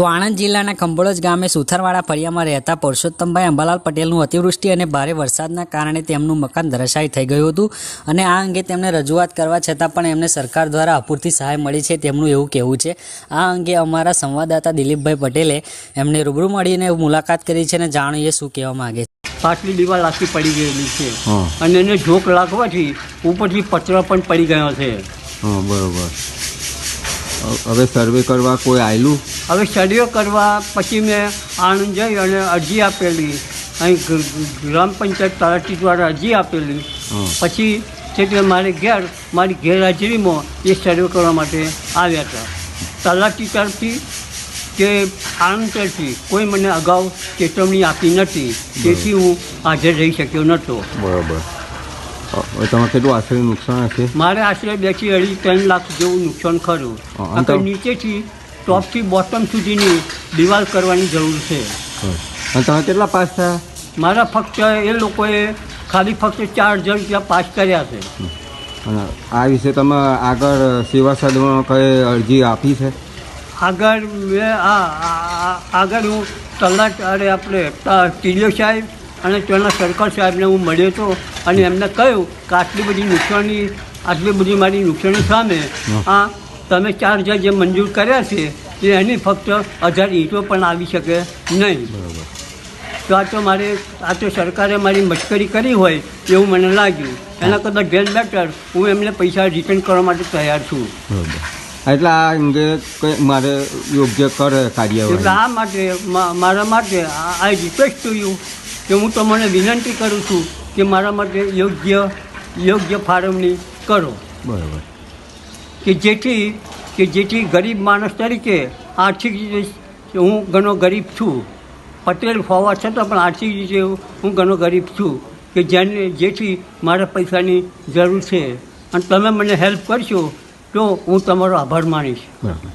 તો આણંદ જિલ્લાના ખંભોળજ ગામે સુથારવાડા ફળિયામાં રહેતા પરસોત્તમભાઈ અંબાલાલ પટેલનું અતિવૃષ્ટિ અને ભારે વરસાદના કારણે તેમનું મકાન ધરાશાયી થઈ ગયું હતું અને આ અંગે તેમને રજૂઆત કરવા છતાં પણ એમને સરકાર દ્વારા અપૂરતી સહાય મળી છે તેમનું એવું કહેવું છે. આ અંગે અમારા સંવાદદાતા દિલીપભાઈ પટેલે એમને રૂબરૂ મળીને મુલાકાત કરી છે અને જાણીએ શું કહેવા માંગે છે. પાછલી દિવાલ આખી પડી ગયેલી છે. અને એને ઝોક લાગવાથી ઉપરથી પતરા પણ પડી ગયો છે. હા બરોબર. હવે સર્વે કરવા કોઈ આવેલું હવે સર્વે કરવા પછી મેં આણંદ જઈ અને અરજી આપેલી. અહીં ગ્રામ પંચાયત તલાટી દ્વારા અરજી આપેલી. પછી છે તે મારે ઘેર મારી ગેરહાજરીમાં એ સર્વે કરવા માટે આવ્યા હતા. તલાટી તરફથી કે આણંદ તરફથી કોઈ મને અગાઉ ચેતવણી આપી નથી. તેથી હું હાજર રહી શક્યો નહોતો. બરોબર. હવે તમારે કેટલું આશરે નુકસાન હશે? મારે આશરે બેથી અઢી ત્રણ લાખ જેવું નુકસાન ખરું. અને તો- નીચેથી ટોપથી બોટમ સુધીની દિવાલ કરવાની જરૂર છે. અને તમે કેટલા પાસ થયા? મારા ફક્ત એ લોકોએ ખાલી ફક્ત ચાર હજાર રૂપિયા પાસ કર્યા છે. અને આ વિશે તમે આગળ સેવા સદમાં કઈ અરજી આપી છે? આગળ મેં આગળ હું તલાટ અરે આપણે ટીડીઓ સાહેબ અને ત્યાંના સરકાર સાહેબને હું મળ્યો હતો અને એમને કહ્યું કે આટલી બધી નુકસાની આટલી બધી મારી નુકસાની સામે આ તમે ચાર હજાર જે મંજૂર કર્યા છે એ એની ફક્ત હજાર ઈંટો પણ આવી શકે નહીં. તો આ તો મારે આ તો સરકારે મારી મશ્કરી કરી હોય એવું મને લાગ્યું. એના કરતાં ગેર બેટર હું એમને પૈસા રિટર્ન કરવા માટે તૈયાર છું. એટલે આ અંગે મારે યોગ્ય કરે એટલે આ માટે મારા માટે આઈ રિક્વેસ્ટ ટુ યુ કે હું તમને વિનંતી કરું છું કે મારા માટે યોગ્ય યોગ્ય ફાળવણી કરો. બરાબર. કે જેથી કે જેથી ગરીબ માણસ તરીકે આર્થિક રીતે હું ઘણો ગરીબ છું. પટેલ હોવા છતાં પણ આર્થિક રીતે હું ઘણો ગરીબ છું. કે જેને જેથી મારા પૈસાની જરૂર છે. અને તમે મને હેલ્પ કરશો તો હું તમારો આભાર માનીશ. બરાબર.